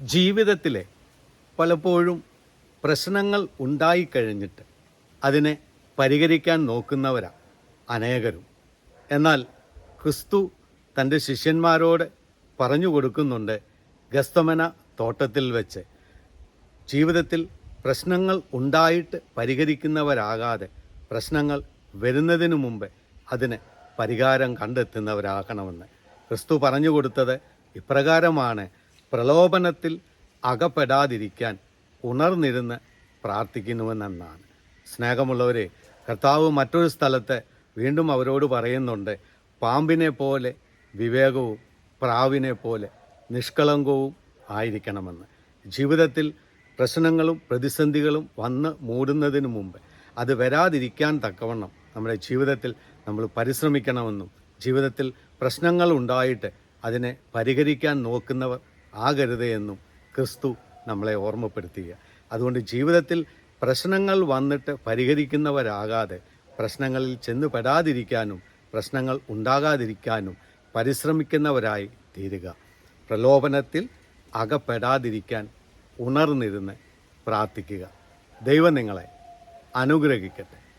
ജീവിതത്തിലെ പലപ്പോഴും പ്രശ്നങ്ങൾ ഉണ്ടായിക്കഴിഞ്ഞിട്ട് അതിനെ പരിഹരിക്കാൻ നോക്കുന്നവരാ അനേകരും. എന്നാൽ ക്രിസ്തു തന്റെ ശിഷ്യന്മാരോട് പറഞ്ഞു കൊടുക്കുന്നുണ്ട് ഗസ്തമന തോട്ടത്തിൽ വെച്ച്. ജീവിതത്തിൽ പ്രശ്നങ്ങൾ ഉണ്ടായിട്ട് പരിഹരിക്കുന്നവരാകാതെ പ്രശ്നങ്ങൾ വരുന്നതിനു മുമ്പ് അതിന് പരിഹാരം കണ്ടെത്തുന്നവരാകണമെന്ന് ക്രിസ്തു പറഞ്ഞു കൊടുത്തത് ഇപ്രകാരമാണ്. പ്രലോഭനത്തിൽ അകപ്പെടാതിരിക്കാൻ ഉണർന്നിരുന്ന് പ്രാർത്ഥിക്കുന്നുവെന്നാണ്. സ്നേഹമുള്ളവരെ കർത്താവ് മറ്റൊരു സ്ഥലത്ത് വീണ്ടും അവരോട് പറയുന്നുണ്ട്. പാമ്പിനെ പോലെ വിവേകവും പ്രാവിനെ പോലെ നിഷ്കളങ്കവും ആയിരിക്കണമെന്ന്. ജീവിതത്തിൽ പ്രശ്നങ്ങളും പ്രതിസന്ധികളും വന്ന് മൂടുന്നതിന് മുമ്പ് അത് വരാതിരിക്കാൻ തക്കവണ്ണം നമ്മുടെ ജീവിതത്തിൽ നമ്മൾ പരിശ്രമിക്കണമെന്നും ജീവിതത്തിൽ പ്രശ്നങ്ങൾ ഉണ്ടായിട്ട് അതിനെ പരിഹരിക്കാൻ നോക്കുന്നവർ ആകരുത് എന്നും ക്രിസ്തു നമ്മളെ ഓർമ്മപ്പെടുത്തുക അതുകൊണ്ട് ജീവിതത്തിൽ പ്രശ്നങ്ങൾ വന്നിട്ട് പരിഹരിക്കുന്നവരാകാതെ പ്രശ്നങ്ങളിൽ ചെന്നു പെടാതിരിക്കാനും പ്രശ്നങ്ങൾ ഉണ്ടാകാതിരിക്കാനും പരിശ്രമിക്കുന്നവരായി തീരുക. പ്രലോഭനത്തിൽ അകപ്പെടാതിരിക്കാൻ ഉണർന്നിരുന്ന് പ്രാർത്ഥിക്കുക. ദൈവം നിങ്ങളെ അനുഗ്രഹിക്കട്ടെ.